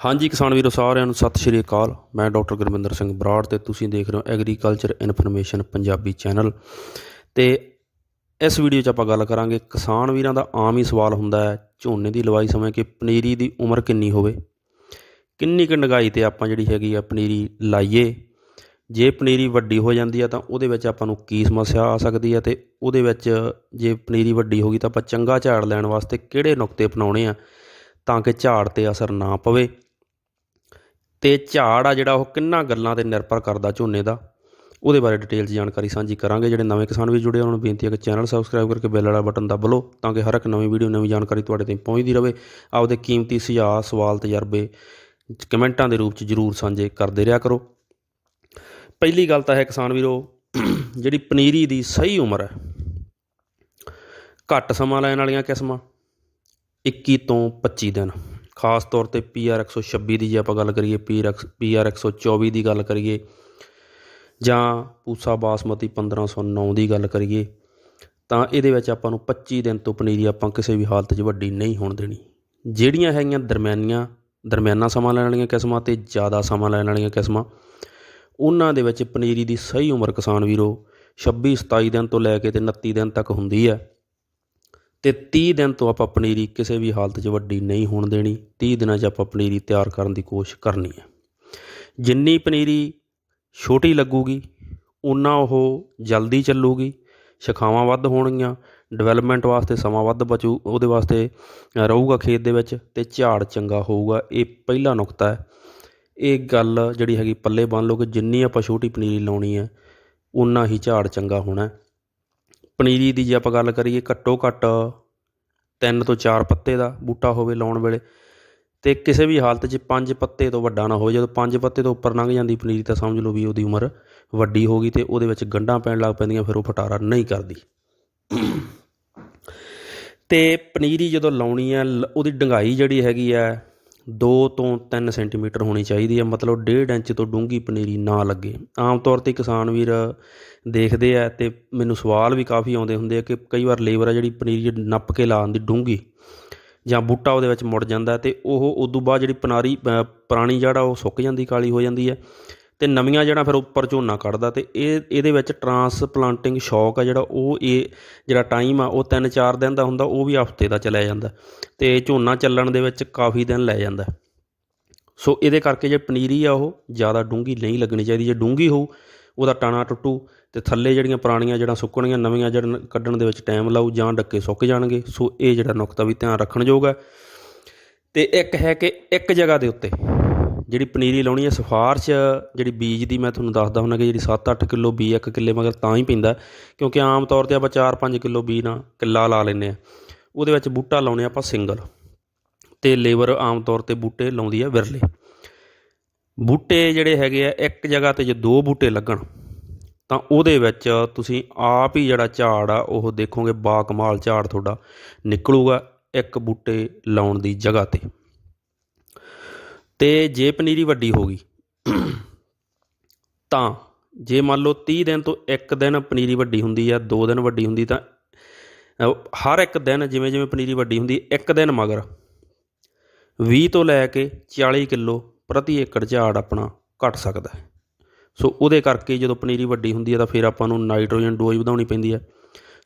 ਹਾਂਜੀ ਕਿਸਾਨ ਵੀਰੋ, ਸਾਰਿਆਂ ਨੂੰ ਸਤਿ ਸ਼੍ਰੀ ਅਕਾਲ। ਮੈਂ ਡਾਕਟਰ ਗੁਰਮਿੰਦਰ ਸਿੰਘ ਬਰਾੜ ਤੇ ਤੁਸੀਂ ਦੇਖ ਰਹੇ ਹੋ ਐਗਰੀਕਲਚਰ ਇਨਫੋਰਮੇਸ਼ਨ ਪੰਜਾਬੀ ਚੈਨਲ। ਤੇ ਇਸ ਵੀਡੀਓ 'ਚ ਆਪਾਂ ਗੱਲ ਕਰਾਂਗੇ, ਕਿਸਾਨ ਵੀਰਾਂ ਦਾ ਆਮ ਹੀ ਸਵਾਲ ਹੁੰਦਾ ਹੈ, ਝੋਨੇ ਦੀ ਲਵਾਈ ਸਮੇਂ ਕਿ ਪਨੀਰੀ ਦੀ ਉਮਰ ਕਿੰਨੀ ਹੋਵੇ? ਕਿੰਨੀ ਕੁ ਡੰਗਾਈ ਤੇ ਆਪਾਂ ਜਿਹੜੀ ਹੈਗੀ ਆ ਪਨੀਰੀ ਲਾਈਏ? ਜੇ ਪਨੀਰੀ ਵੱਡੀ ਹੋ ਜਾਂਦੀ ਆ ਤਾਂ ਉਹਦੇ ਵਿੱਚ ਆਪਾਂ ਨੂੰ ਕੀ ਸਮੱਸਿਆ ਆ ਸਕਦੀ ਆ ਤੇ ਉਹਦੇ ਵਿੱਚ ਜੇ ਪਨੀਰੀ ਵੱਡੀ ਹੋ ਗਈ ਤਾਂ ਆਪਾਂ ਚੰਗਾ ਝਾੜ ਲੈਣ ਵਾਸਤੇ ਕਿਹੜੇ ਨੁਕਤੇ ਅਪਣਾਉਣੇ ਆ ਤਾਂ ਕਿ ਝਾੜ ਤੇ ਅਸਰ ਨਾ ਪਵੇ? ਤੇ ਝਾੜ ਆ ਜਿਹੜਾ ਉਹ ਕਿੰਨਾ ਗੱਲਾਂ ਤੇ ਨਿਰਭਰ ਕਰਦਾ ਝੋਨੇ ਦਾ? ਉਹਦੇ ਬਾਰੇ ਡਿਟੇਲ 'ਚ ਜਾਣਕਾਰੀ ਸਾਂਝੀ ਕਰਾਂਗੇ। ਜਿਹੜੇ ਨਵੇਂ ਕਿਸਾਨ ਵੀ ਜੁੜੇ ਉਹਨਾਂ ਨੂੰ ਬੇਨਤੀ ਹੈ ਕਿ ਚੈਨਲ ਸਬਸਕ੍ਰਾਈਬ ਕਰਕੇ ਬੈਲ ਵਾਲਾ ਬਟਨ ਦਬ ਲਓ ਤਾਂ ਕਿ ਹਰ ਇੱਕ ਨਵੀਂ ਵੀਡੀਓ ਨਵੀਂ ਜਾਣਕਾਰੀ ਤੁਹਾਡੇ ਤੱਕ ਪਹੁੰਚਦੀ ਰਹੇ। ਆਪਦੇ ਕੀਮਤੀ ਸੁਝਾਅ, ਸਵਾਲ, ਤਜਰਬੇ ਕਮੈਂਟਾਂ ਦੇ ਰੂਪ 'ਚ ਜਰੂਰ ਸਾਂਝੇ ਕਰਦੇ ਰਿਹਾ ਕਰੋ। ਪਹਿਲੀ ਗੱਲ ਤਾਂ ਹੈ ਕਿਸਾਨ ਵੀਰੋ, ਜਿਹੜੀ ਪਨੀਰੀ ਦੀ ਸਹੀ ਉਮਰ ਹੈ, ਘੱਟ ਸਮਾਂ ਲੈਣ ਵਾਲੀਆਂ ਕਿਸਮਾਂ 21 ਤੋਂ 25 ਦਿਨ। ਖਾਸ ਤੌਰ ਤੇ PR 126 ਦੀ ਜੇ ਆਪਾਂ ਗੱਲ ਕਰੀਏ PR 124 ਦੀ ਗੱਲ ਕਰੀਏ, ਜਾਂ ਪੂਸਾ ਬਾਸਮਤੀ 1509 ਦੀ ਗੱਲ ਕਰੀਏ, ਤਾਂ ਇਹਦੇ ਵਿੱਚ ਆਪਾਂ ਨੂੰ 25 ਦਿਨ ਤੋਂ ਪਨੀਰੀ ਆਪਾਂ ਕਿਸੇ ਵੀ ਹਾਲਤ 'ਚ ਵੱਡੀ ਨਹੀਂ ਹੋਣ ਦੇਣੀ। ਜਿਹੜੀਆਂ ਹੈਗੀਆਂ ਦਰਮਿਆਨੀਆਂ, ਦਰਮਿਆਨਾ ਸਮਾਂ ਲੈਣ ਵਾਲੀਆਂ ਕਿਸਮਾਂ ਤੇ ਜ਼ਿਆਦਾ ਸਮਾਂ ਲੈਣ ਵਾਲੀਆਂ ਕਿਸਮਾਂ, ਉਹਨਾਂ ਦੇ ਵਿੱਚ ਪਨੀਰੀ ਦੀ ਸਹੀ ਉਮਰ ਕਿਸਾਨ ਵੀਰੋ 26 27 ਦਿਨ ਤੋਂ ਲੈ ਕੇ ਤੇ 29 ਦਿਨ ਤੱਕ ਹੁੰਦੀ ਹੈ। ਅਤੇ ਤੀਹ ਦਿਨ ਤੋਂ ਆਪਾਂ ਪਨੀਰੀ ਕਿਸੇ ਵੀ ਹਾਲਤ 'ਚ ਵੱਡੀ ਨਹੀਂ ਹੋਣ ਦੇਣੀ, ਤੀਹ ਦਿਨਾਂ 'ਚ ਆਪਾਂ ਪਨੀਰੀ ਤਿਆਰ ਕਰਨ ਦੀ ਕੋਸ਼ਿਸ਼ ਕਰਨੀ ਹੈ। ਜਿੰਨੀ ਪਨੀਰੀ ਛੋਟੀ ਲੱਗੂਗੀ ਉਨਾ ਉਹ ਜਲਦੀ ਚੱਲੂਗੀ, ਸ਼ਖਾਵਾਂ ਵੱਧ ਹੋਣਗੀਆਂ ਡਿਵੈਲਪਮੈਂਟ ਵਾਸਤੇ ਸਮਾਂ ਵੱਧ ਬਚੂ, ਉਹਦੇ ਵਾਸਤੇ ਰਹੂਗਾ ਖੇਤ ਦੇ ਵਿੱਚ ਤੇ ਝਾੜ ਚੰਗਾ ਹੋਊਗਾ, ਇਹ ਪਹਿਲਾ ਨੁਕਤਾ ਹੈ। ਇਹ ਗੱਲ ਜਿਹੜੀ ਹੈਗੀ ਪੱਲੇ ਬੰਨ ਲਓ ਕਿ ਜਿੰਨੀ ਆਪਾਂ ਛੋਟੀ ਪਨੀਰੀ ਲਾਉਣੀ ਹੈ ਉਨਾ ਹੀ ਝਾੜ ਚੰਗਾ ਹੋਣਾ ਪਨੀਰੀ ਦੀ ਜੇ ਆਪਾਂ ਗੱਲ ਕਰੀਏ ਘੱਟੋ ਘੱਟ ਤਿੰਨ ਤੋਂ ਚਾਰ ਪੱਤੇ ਦਾ ਬੂਟਾ ਹੋਵੇ ਲਾਉਣ ਵੇਲੇ, ਤੇ ਕਿਸੇ ਵੀ ਹਾਲਤ 'ਚ ਪੰਜ ਪੱਤੇ ਤੋਂ ਵੱਡਾ ਨਾ ਹੋਵੇ। ਜਦੋਂ ਪੰਜ ਪੱਤੇ ਤੋਂ ਉੱਪਰ ਲੰਘ ਜਾਂਦੀ ਪਨੀਰੀ ਤਾਂ ਸਮਝ ਲਓ ਵੀ ਉਹਦੀ ਉਮਰ ਵੱਡੀ ਹੋ ਗਈ ਤੇ ਉਹਦੇ ਵਿੱਚ ਗੰਢਾਂ ਪੈਣ ਲੱਗ ਪੈਂਦੀਆਂ, ਫਿਰ ਉਹ ਫਟਾਰਾ ਨਹੀਂ ਕਰਦੀ। ਤੇ ਪਨੀਰੀ ਜਦੋਂ ਲਾਉਣੀ ਹੈ ਲ- ਉਹਦੀ ਡੰਗਾਈ ਜਿਹੜੀ ਹੈਗੀ ਹੈ 2 ਤੋਂ 3 ਸੈਂਟੀਮੀਟਰ ਹੋਣੀ ਚਾਹੀਦੀ ਹੈ, ਮਤਲਬ 1.5 ਇੰਚ ਤੋਂ ਡੂੰਘੀ ਪਨੀਰੀ ਨਾ ਲੱਗੇ। ਆਮ ਤੌਰ ਤੇ ਕਿਸਾਨ ਵੀਰ ਦੇਖਦੇ ਆ ਤੇ ਮੈਨੂੰ ਸਵਾਲ ਵੀ ਕਾਫੀ ਆਉਂਦੇ ਹੁੰਦੇ ਆ ਕਿ ਕਈ ਵਾਰ ਲੇਬਰ ਆ ਜਿਹੜੀ ਪਨੀਰੀ ਨੱਪ ਕੇ ਲਾ ਦਿੰਦੀ ਡੂੰਘੀ ਜਾਂ ਬੂਟਾ ਉਹਦੇ ਵਿੱਚ ਮੁੜ ਜਾਂਦਾ ਤੇ ਉਹ ਉਦੋਂ ਬਾਅਦ ਜਿਹੜੀ ਪਨਾਰੀ ਪੁਰਾਣੀ ਜੜ ਉਹ ਸੁੱਕ ਜਾਂਦੀ, ਕਾਲੀ ਹੋ ਜਾਂਦੀ ਹੈ। ਤੇ ਨਵੀਆਂ ਜਿਹੜਾ ਫਿਰ ਉੱਪਰ ਝੋਨਾ ਕੱਢਦਾ ਤੇ ਇਹ, ਇਹਦੇ ਵਿੱਚ ਟਰਾਂਸਪਲਾਂਟਿੰਗ ਸ਼ੌਕ ਆ ਜਿਹੜਾ ਉਹ ਇਹ ਜਿਹੜਾ ਟਾਈਮ ਆ, ਉਹ 3-4 ਦਿਨ ਦਾ ਹੁੰਦਾ, ਉਹ ਵੀ ਹਫ਼ਤੇ ਦਾ ਚਲਿਆ ਜਾਂਦਾ ਤੇ ਝੋਨਾ ਚੱਲਣ ਦੇ ਵਿੱਚ ਕਾਫੀ ਦਿਨ ਲੈ ਜਾਂਦਾ। ਸੋ ਇਹਦੇ ਕਰਕੇ ਜੇ ਪਨੀਰੀ ਆ ਉਹ, ਜ਼ਿਆਦਾ ਡੂੰਘੀ ਨਹੀਂ ਲੱਗਣੀ ਚਾਹੀਦੀ। ਜੇ ਡੂੰਘੀ ਹੋਊ, ਉਹਦਾ ਟਾਣਾ ਟੁੱਟੂ ਤੇ ਥੱਲੇ ਜਿਹੜੀਆਂ ਪੁਰਾਣੀਆਂ ਜਿਹੜਾ ਸੁੱਕਣੀਆਂ, ਨਵੀਆਂ ਜੜ੍ਹਾਂ ਕੱਢਣ ਦੇ ਵਿੱਚ ਟਾਈਮ ਲਾਊ ਜਾਂ ਡੱਕੇ ਸੁੱਕ ਜਾਣਗੇ, ਸੋ ਇਹ ਜਿਹੜਾ ਨੁਕਤਾ ਵੀ ਧਿਆਨ ਰੱਖਣ ਯੋਗ ਹੈ ਤੇ ਇੱਕ ਹੈ ਕਿ ਇੱਕ ਜਗ੍ਹਾ ਦੇ ਉੱਤੇ ਜਿਹੜੀ ਪਨੀਰੀ ਲਾਉਣੀ ਹੈ, ਸਿਫਾਰਸ਼ ਜਿਹੜੀ ਬੀਜ ਦੀ ਮੈਂ ਤੁਹਾਨੂੰ ਦੱਸਦਾ ਹੁੰਦਾ ਕਿ ਜਿਹੜੀ 7-8 ਕਿਲੋ ਬੀ ਇੱਕ ਕਿੱਲੇ ਮਗਰ ਤਾਂ ਹੀ ਪੈਂਦਾ। ਕਿਉਂਕਿ ਆਮ ਤੌਰ ਤੇ ਆਪਾਂ 4-5 ਕਿਲੋ ਬੀ ਨਾਲ ਕਿੱਲਾ ਲਾ ਲੈਂਦੇ ਆ। ਉਹਦੇ ਵਿੱਚ ਬੂਟਾ ਲਾਉਣੇ ਆਪਾਂ ਸਿੰਗਲ ਤੇ ਲੇਬਰ ਆਮ ਤੌਰ ਤੇ ਬੂਟੇ ਲਾਉਂਦੀ ਆ ਵਿਰਲੇ। ਬੂਟੇ ਜਿਹੜੇ ਹੈਗੇ ਆ, ਇੱਕ ਜਗ੍ਹਾ ਤੇ ਜੇ ਦੋ ਬੂਟੇ ਲੱਗਣ, ਤਾਂ ਉਹਦੇ ਵਿੱਚ ਤੁਸੀਂ ਆਪ ਹੀ ਜਿਹੜਾ ਝਾੜ ਆ, ਉਹ ਦੇਖੋਗੇ ਬਾ ਕਮਾਲ ਝਾੜ ਤੁਹਾਡਾ ਨਿਕਲੂਗਾ ਇੱਕ ਬੂਟੇ ਲਾਉਣ ਦੀ ਜਗ੍ਹਾ ਤੇ। ਅਤੇ ਜੇ ਪਨੀਰੀ ਵੱਡੀ ਹੋ ਗਈ, ਤਾਂ ਜੇ ਮੰਨ ਲਓ ਤੀਹ ਦਿਨ ਤੋਂ ਇੱਕ ਦਿਨ ਪਨੀਰੀ ਵੱਡੀ ਹੁੰਦੀ ਆ, ਦੋ ਦਿਨ ਵੱਡੀ ਹੁੰਦੀ ਤਾਂ ਹਰ ਇੱਕ ਦਿਨ ਜਿਵੇਂ ਜਿਵੇਂ ਪਨੀਰੀ ਵੱਡੀ ਹੁੰਦੀ, ਇੱਕ ਦਿਨ ਮਗਰ 20 ਤੋਂ ਲੈ ਕੇ 40 ਕਿਲੋ ਪ੍ਰਤੀ ਏਕੜ ਝਾੜ ਆਪਣਾ ਘਟ ਸਕਦਾ ਹੈ। ਸੋ ਉਹਦੇ ਕਰਕੇ ਜਦੋਂ ਪਨੀਰੀ ਵੱਡੀ ਹੁੰਦੀ ਹੈ ਤਾਂ ਫਿਰ ਆਪਾਂ ਨੂੰ ਨਾਈਟ੍ਰੋਜਨ ਡੋਜ਼ ਵਧਾਉਣੀ ਪੈਂਦੀ ਹੈ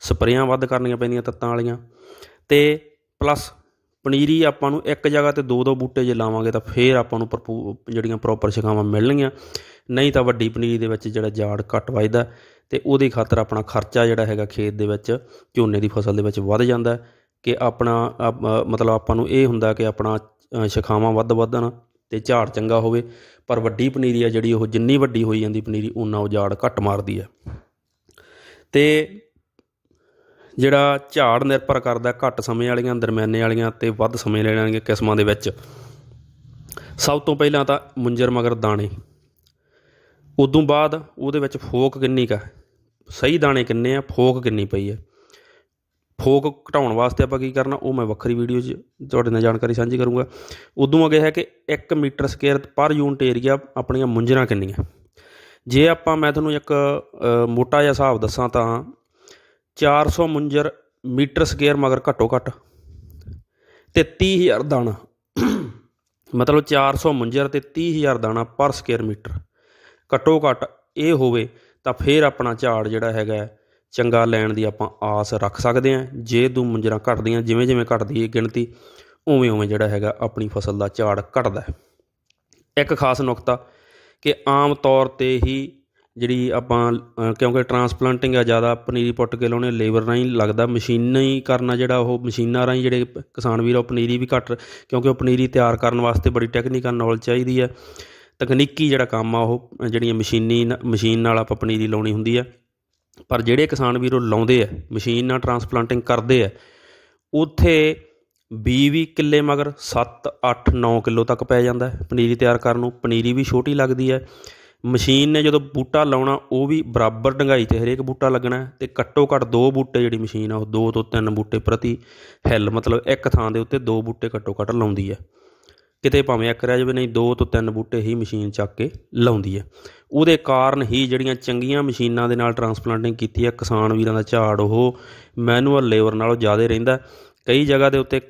ਸਪਰੇਆਂ ਵੱਧ ਕਰਨੀਆਂ ਪੈਂਦੀਆਂ ਤੱਤਾਂ ਵਾਲੀਆਂ, ਤੇ ਪਲੱਸ ਪਨੀਰੀ ਆਪਾਂ ਨੂੰ ਇੱਕ ਜਗ੍ਹਾ ਤੇ ਦੋ ਦੋ ਬੂਟੇ ਜੇ ਲਾਵਾਂਗੇ ਤਾਂ ਫਿਰ ਆਪਾਂ ਨੂੰ ਭਰਪੂ ਜਿਹੜੀਆਂ ਪ੍ਰੋਪਰ ਛਕਾਵਾਂ ਮਿਲਣਗੀਆਂ। ਨਹੀਂ ਤਾਂ ਵੱਡੀ ਪਨੀਰੀ ਦੇ ਵਿੱਚ ਜਿਹੜਾ ਝਾੜ ਘੱਟ ਵੱਜਦਾ ਤੇ ਉਹਦੇ ਖਾਤਰ ਆਪਣਾ ਖਰਚਾ ਜਿਹੜਾ ਹੈਗਾ ਖੇਤ ਦੇ ਵਿੱਚ ਝੋਨੇ ਦੀ ਫਸਲ ਦੇ ਵਿੱਚ ਵੱਧ ਜਾਂਦਾ ਕਿ ਆਪਣਾ ਮਤਲਬ ਆਪਾਂ ਨੂੰ ਇਹ ਹੁੰਦਾ ਕਿ ਆਪਣਾ ਅ, ਵੱਧ ਵਧਣ ਤੇ ਝਾੜ ਚੰਗਾ ਹੋਵੇ। ਪਰ ਵੱਡੀ ਪਨੀਰੀ ਆ ਜਿਹੜੀ ਉਹ ਜਿੰਨੀ ਵੱਡੀ ਹੋਈ ਜਾਂਦੀ ਪਨੀਰੀ ਉਨਾ ਉਹ ਝਾੜ ਘੱਟ ਮਾਰਦੀ ਹੈ। ਤੇ ਜਿਹੜਾ ਝਾੜ ਨਿਰਭਰ ਕਰਦਾ ਘੱਟ ਸਮੇਂ ਵਾਲੀਆਂ, ਦਰਮਿਆਨੇ ਵਾਲੀਆਂ ਤੇ ਵੱਧ ਸਮੇਂ ਲੈਣ ਵਾਲੀਆਂ ਕਿਸਮਾਂ ਦੇ ਵਿੱਚ। ਸਭ ਤੋਂ ਪਹਿਲਾਂ ਤਾਂ ਮੁੰਜਰ ਮਗਰ ਦਾਣੇ। ਉਦੋਂ ਬਾਅਦ ਉਹਦੇ ਵਿੱਚ ਫੋਕ ਕਿੰਨੀ ਕਾ ਸਹੀ ਦਾਣੇ ਕਿੰਨੇ ਆ? ਫੋਕ ਕਿੰਨੀ ਪਈ ਹੈ ਫੋਕ ਘਟਾਉਣ ਵਾਸਤੇ ਆਪਾਂ ਕੀ ਕਰਨਾ? ਉਹ ਮੈਂ ਵੱਖਰੀ ਵੀਡੀਓ 'ਚ ਤੁਹਾਡੇ ਨਾਲ ਜਾਣਕਾਰੀ ਸਾਂਝੀ ਕਰੂੰਗਾ। ਉਦੋਂ ਅੱਗੇ ਹੈ ਕਿ 1 metre square per unit area ਆਪਣੀਆਂ ਮੁੰਜਰਾਂ ਕਿੰਨੀਆਂ? ਜੇ ਆਪਾਂ, ਮੈਂ ਤੁਹਾਨੂੰ ਇੱਕ ਮੋਟਾ ਜਿਹਾ ਹਿਸਾਬ ਦੱਸਾਂ ਤਾਂ 400 ਮੁੰਜਰ ਮੀਟਰ ਸਕੁਅਰ ਮਗਰ ਘੱਟੋ ਘੱਟ ਤੇ 30000 ਦਾਣਾ। ਮਤਲਬ 400 ਮੁੰਜਰ ਤੇ 30000 ਦਾਣਾ ਪਰ ਸਕੁਅਰ ਮੀਟਰ। ਘੱਟੋ ਘੱਟ ਇਹ ਹੋਵੇ ਤਾਂ ਫਿਰ ਆਪਣਾ ਝਾੜ ਜਿਹੜਾ ਹੈਗਾ ਚੰਗਾ ਲੈਣ ਦੀ ਆਪਾਂ ਆਸ ਰੱਖ ਸਕਦੇ ਹਾਂ। ਜੇ ਦੋ ਮੁੰਜਰਾਂ ਘਟਦੀਆਂ, ਜਿਵੇਂ ਜਿਵੇਂ ਘਟਦੀ ਹੈ ਗਿਣਤੀ, ਉਵੇਂ ਉਵੇਂ ਜਿਹੜਾ ਹੈਗਾ ਆਪਣੀ ਫਸਲ ਦਾ ਝਾੜ ਘਟਦਾ ਇੱਕ ਖਾਸ ਨੁਕਤਾ ਕਿ ਆਮ ਤੌਰ ਤੇ ਹੀ ਜਿਹੜੀ ਆਪਾਂ ਕਿਉਂਕਿ ਟਰਾਂਸਪਲਾਂਟਿੰਗ ਆ ਜ਼ਿਆਦਾ ਪਨੀਰੀ ਪੁੱਟ ਕੇ ਲਾਉਣੇ ਲੇਬਰ ਰਾਹੀਂ ਲੱਗਦਾ ਮਸ਼ੀਨਾਂ ਹੀ ਕਰਨਾ ਜਿਹੜਾ ਉਹ ਮਸ਼ੀਨਾਂ ਰਾਹੀਂ ਜਿਹੜੇ ਕਿਸਾਨ ਵੀਰ ਉਹ ਪਨੀਰੀ ਵੀ ਘੱਟ, ਕਿਉਂਕਿ ਉਹ ਪਨੀਰੀ ਤਿਆਰ ਕਰਨ ਵਾਸਤੇ ਬੜੀ ਟੈਕਨੀਕਲ ਨੌਲੇਜ ਚਾਹੀਦੀ ਹੈ ਤਕਨੀਕੀ ਜਿਹੜਾ ਕੰਮ ਆ ਉਹ, ਜਿਹੜੀਆਂ ਮਸ਼ੀਨੀ ਨ- ਮਸ਼ੀਨ ਨਾਲ ਆਪਾਂ ਪਨੀਰੀ ਲਾਉਣੀ ਹੁੰਦੀ ਹੈ ਪਰ ਜਿਹੜੇ ਕਿਸਾਨ ਵੀਰ ਉਹ ਲਾਉਂਦੇ ਆ, ਮਸ਼ੀਨ ਨਾਲ ਟਰਾਂਸਪਲਾਂਟਿੰਗ ਕਰਦੇ ਆ, ਉੱਥੇ ਬੀ ਵੀ ਕਿੱਲੇ ਮਗਰ 7 8 9 ਕਿਲੋ ਤੱਕ ਪੈ ਜਾਂਦਾ ਪਨੀਰੀ ਤਿਆਰ ਕਰਨ ਨੂੰ। ਪਨੀਰੀ ਵੀ ਛੋਟੀ ਲੱਗਦੀ ਹੈ। ਮਸ਼ੀਨ ਨੇ ਜਦੋਂ ਬੂਟਾ ਲਾਉਣਾ, ਉਹ ਵੀ ਬਰਾਬਰ ਡੰਗਾਈ ਤੇ ਹਰੇਕ ਬੂਟਾ ਲੱਗਣਾ ਹੈ ਤੇ ਘੱਟੋ ਘੱਟ ਦੋ ਬੂਟੇ ਜਿਹੜੀ ਮਸ਼ੀਨ ਆ, ਉਹ ਦੋ ਤੋਂ ਤਿੰਨ ਬੂਟੇ ਪ੍ਰਤੀ ਹਿੱਲ, ਮਤਲਬ ਇੱਕ ਥਾਂ ਦੇ ਉੱਤੇ ਦੋ ਬੂਟੇ ਘੱਟੋ ਘੱਟ ਲਾਉਂਦੀ ਹੈ। ਕਿਤੇ ਭਾਵੇਂ ਇੱਕ ਰਹਿ ਜਾਵੇ, ਨਹੀਂ, ਦੋ ਤੋਂ ਤਿੰਨ ਬੂਟੇ ਹੀ ਮਸ਼ੀਨ ਚੱਕ ਕੇ ਲਾਉਂਦੀ ਹੈ। ਉਹਦੇ ਕਾਰਨ ਹੀ ਜਿਹੜੀਆਂ ਚੰਗੀਆਂ ਮਸ਼ੀਨਾਂ ਦੇ ਨਾਲ ਟਰਾਂਸਪਲਾਂਟਿੰਗ ਕੀਤੀ ਹੈ, ਕਿਸਾਨ ਵੀਰਾਂ ਦਾ ਝਾੜ, ਉਹ ਮੈਨੂਅਲ ਲੇਬਰ ਨਾਲੋਂ ਜ਼ਿਆਦਾ ਰਹਿੰਦਾ ਕਈ ਜਗ੍ਹਾ ਦੇ ਉੱਤੇ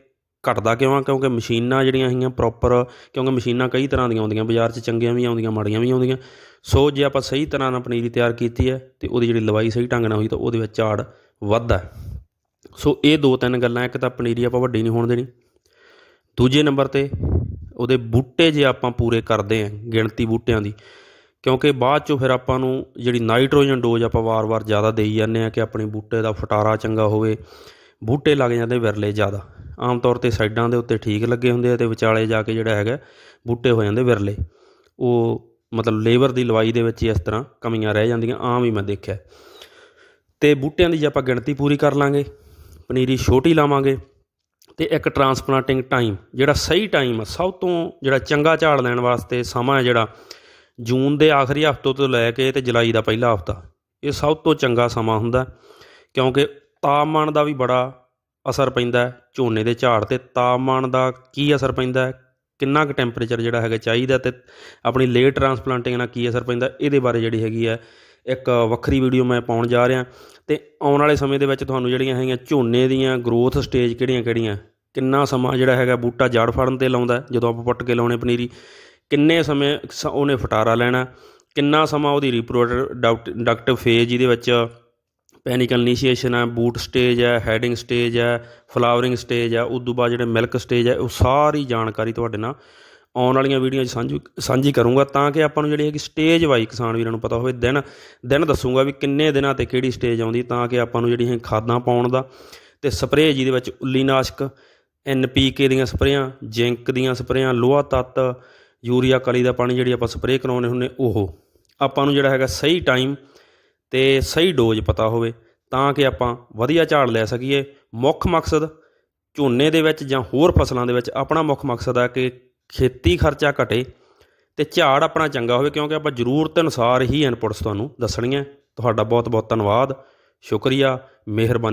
ਘਟਦਾ ਕਿਉਂ ਆ? ਕਿਉਂਕਿ ਮਸ਼ੀਨਾਂ ਜਿਹੜੀਆਂ ਹੈਗੀਆਂ ਪ੍ਰੋਪਰ ਕਿਉਂਕਿ ਮਸ਼ੀਨਾਂ ਕਈ ਤਰ੍ਹਾਂ ਦੀਆਂ ਆਉਂਦੀਆਂ, ਬਾਜ਼ਾਰ 'ਚ ਚੰਗੀਆਂ ਵੀ ਆਉਂਦੀਆਂ, ਮਾੜੀਆਂ ਵੀ ਆਉਂਦੀਆਂ। ਸੋ ਜੇ ਆਪਾਂ ਸਹੀ ਤਰ੍ਹਾਂ ਨਾਲ ਪਨੀਰੀ ਤਿਆਰ ਕੀਤੀ ਹੈ ਤੇ ਉਹਦੀ ਜਿਹੜੀ ਲਵਾਈ ਸਹੀ ਢੰਗ ਨਾਲ ਹੋਈ ਤਾਂ ਉਹਦੇ ਵਿੱਚ ਝਾੜ ਵੱਧਦਾ ਸੋ ਇਹ ਦੋ ਤਿੰਨ ਗੱਲਾਂ, ਇੱਕ ਤਾਂ ਪਨੀਰੀ ਆਪਾਂ ਵੱਡੀ ਨਹੀਂ ਹੋਣ ਦੇਣੀ। ਦੂਜੇ ਨੰਬਰ ਤੇ ਉਹਦੇ ਬੂਟੇ ਜੇ ਆਪਾਂ ਪੂਰੇ ਕਰਦੇ ਆਂ ਗਿਣਤੀ ਬੂਟਿਆਂ ਦੀ, ਕਿਉਂਕਿ ਬਾਅਦ ਚੋਂ ਫਿਰ ਆਪਾਂ ਨੂੰ ਜਿਹੜੀ ਨਾਈਟ੍ਰੋਜਨ ਡੋਜ਼ ਆਪਾਂ ਵਾਰ-ਵਾਰ ਜ਼ਿਆਦਾ ਦੇਈ ਜਾਂਦੇ ਆ ਕਿ ਆਪਣੇ ਬੂਟੇ ਦਾ ਫਟਾਰਾ ਚੰਗਾ ਹੋਵੇ ਬੂਟੇ ਲੱਗ ਜਾਂਦੇ ਵਿਰਲੇ ਜ਼ਿਆਦਾ। ਆਮ ਤੌਰ ਤੇ ਸਾਈਡਾਂ ਦੇ ਉੱਤੇ ਠੀਕ ਲੱਗੇ ਹੁੰਦੇ ਆ ਤੇ ਵਿਚਾਲੇ ਜਾ ਕੇ ਜਿਹੜਾ ਹੈਗਾ, ਬੂਟੇ ਹੋ ਜਾਂਦੇ ਵਿਰਲੇ। ਉਹ ਮਤਲਬ ਲੇਬਰ ਦੀ ਲਵਾਈ ਦੇ ਵਿੱਚ ਇਸ ਤਰ੍ਹਾਂ ਕਮੀਆਂ ਰਹਿ ਜਾਂਦੀਆਂ, ਆਮ ਹੀ ਮੈਂ ਦੇਖਿਆ। ਤੇ ਬੂਟਿਆਂ ਦੀ ਜੇ ਆਪਾਂ ਗਿਣਤੀ ਪੂਰੀ ਕਰ ਲਾਂਗੇ, ਪਨੀਰੀ ਛੋਟੀ ਲਾਵਾਂਗੇ ਤੇ ਇੱਕ ਟਰਾਂਸਪਲਾਂਟਿੰਗ ਟਾਈਮ, ਜਿਹੜਾ ਸਹੀ ਟਾਈਮ ਆ, ਸਭ ਤੋਂ ਜਿਹੜਾ ਚੰਗਾ ਝਾੜ ਲੈਣ ਵਾਸਤੇ ਸਮਾਂ ਹੈ ਜਿਹੜਾ, ਜੂਨ ਦੇ ਆਖਰੀ ਹਫ਼ਤੇ ਤੋਂ ਲੈ ਕੇ ਤੇ ਜੁਲਾਈ ਦਾ ਪਹਿਲਾ ਹਫ਼ਤਾ। ਇਹ ਸਭ ਤੋਂ ਚੰਗਾ ਸਮਾਂ ਹੁੰਦਾ, ਕਿਉਂਕਿ ਤਾਪਮਾਨ ਦਾ ਵੀ ਬੜਾ ਅਸਰ ਪੈਂਦਾ ਝੋਨੇ ਦੇ ਝਾੜ ਤੇ। ਤਾਪਮਾਨ ਦਾ ਕੀ ਅਸਰ ਪੈਂਦਾ ਕਿੰਨਾ ਕੁ ਟੈਂਪਰੇਚਰ ਜਿਹੜਾ ਹੈਗਾ ਚਾਹੀਦਾ ਤੇ ਆਪਣੀ ਲੇਟ ਟਰਾਂਸਪਲਾਂਟਿੰਗ ਨਾਲ ਕੀ ਅਸਰ ਪੈਂਦਾ ਇਹਦੇ ਬਾਰੇ ਜਿਹੜੀ ਹੈਗੀ ਹੈ ਇੱਕ ਵੱਖਰੀ ਵੀਡੀਓ ਮੈਂ ਪਾਉਣ ਜਾ ਰਿਹਾ। ਤੇ ਆਉਣ ਵਾਲੇ ਸਮੇਂ ਦੇ ਵਿੱਚ ਤੁਹਾਨੂੰ ਜਿਹੜੀਆਂ ਹੈਗੀਆਂ ਝੋਨੇ ਦੀਆਂ ਗਰੋਥ ਸਟੇਜ ਕਿਹੜੀਆਂ ਕਿਹੜੀਆਂ? ਕਿੰਨਾ ਸਮਾਂ ਜਿਹੜਾ ਹੈਗਾ ਬੂਟਾ ਜੜ ਫੜਨ ਤੇ ਲਾਉਂਦਾ ਜਦੋਂ ਆਪਾਂ ਪੁੱਟ ਕੇ ਲਾਉਣੇ ਪਨੀਰੀ, ਕਿੰਨੇ ਸਮੇਂ ਸ- ਉਹਨੇ ਫਟਾਰਾ ਲੈਣਾ? ਕਿੰਨਾ ਸਮਾਂ ਉਹਦੀ ਰੀਪਰੋਡਕਟਿਵ ਫੇਜ਼ ਇਹਦੇ ਵਿੱਚ ਪੈਨਿਕਲ ਇਨੀਸ਼ੀਏਸ਼ਨ ਹੈ ਬੂਟ ਸਟੇਜ ਹੈ ਹੈਡਿੰਗ ਸਟੇਜ ਹੈ ਫਲਾਵਰਿੰਗ ਸਟੇਜ ਹੈ ਉਸ ਤੋਂ ਬਾਅਦ ਜਿਹੜੇ ਮਿਲਕ ਸਟੇਜ ਹੈ ਉਹ ਸਾਰੀ ਜਾਣਕਾਰੀ ਤੁਹਾਡੇ ਨਾਲ ਆਉਣ ਵਾਲੀਆਂ ਵੀਡੀਓ 'ਚ ਸਾਂਝੀ ਸਾਂਝੀ ਕਰੂੰਗਾ ਤਾਂ ਕਿ ਆਪਾਂ ਨੂੰ ਜਿਹੜੀ ਹੈਗੀ ਸਟੇਜ ਵਾਈ ਕਿਸਾਨ ਵੀਰਾਂ ਨੂੰ ਪਤਾ ਹੋਵੇ, ਦਿਨ ਦਿਨ ਦੱਸੂਗਾ ਵੀ ਕਿੰਨੇ ਦਿਨਾਂ ਤੇ ਕਿਹੜੀ ਸਟੇਜ ਆਉਂਦੀ ਤਾਂ ਕਿ ਆਪਾਂ ਨੂੰ ਜਿਹੜੀਆਂ ਹੈ ਖਾਦਾਂ ਪਾਉਣ ਦਾ ਤੇ ਸਪਰੇਅ ਜਿਹਦੇ ਵਿੱਚ ਉੱਲੀ ਉੱਲੀਨਾਸ਼ਕ ਐਨਪੀਕੇ ਦੀਆਂ ਸਪਰੇਆਂ, ਜ਼ਿੰਕ ਦੀਆਂ ਸਪਰੇਆਂ, ਲੋਹਾ ਤੱਤ, ਯੂਰੀਆ, ਕਲੀ ਦਾ ਪਾਣੀ ਜਿਹੜੀ ਆਪਾਂ ਸਪਰੇਅ ਕਰਾਉਣੇ ਹੁੰਨੇ ਉਹ। ਆਪਾਂ ਨੂੰ ਜਿਹੜਾ ਹੈਗਾ ਸਹੀ ਟਾਈਮ ਤੇ ਸਹੀ ਡੋਜ਼ ਪਤਾ ਹੋਵੇ ਤਾਂ ਕਿ ਆਪਾਂ ਵਧੀਆ ਝਾੜ ਲੈ ਸਕੀਏ। ਮੁੱਖ ਮਕਸਦ ਝੋਨੇ ਦੇ ਵਿੱਚ ਜਾਂ ਹੋਰ ਫਸਲਾਂ ਦੇ ਵਿੱਚ ਆਪਣਾ ਮੁੱਖ ਮਕਸਦ ਹੈ ਕਿ ਖੇਤੀ ਖਰਚਾ ਘਟੇ ਤੇ ਝਾੜ ਆਪਣਾ ਚੰਗਾ ਹੋਵੇ, ਕਿਉਂਕਿ ਆਪਾਂ ਜ਼ਰੂਰਤ ਅਨੁਸਾਰ ਹੀ ਇਨਪੁਟਸ ਤੁਹਾਨੂੰ ਦੱਸਣੀਆਂ। ਤੁਹਾਡਾ ਬਹੁਤ ਬਹੁਤ ਧੰਨਵਾਦ। ਸ਼ੁਕਰੀਆ। ਮਿਹਰਬਾਨੀ।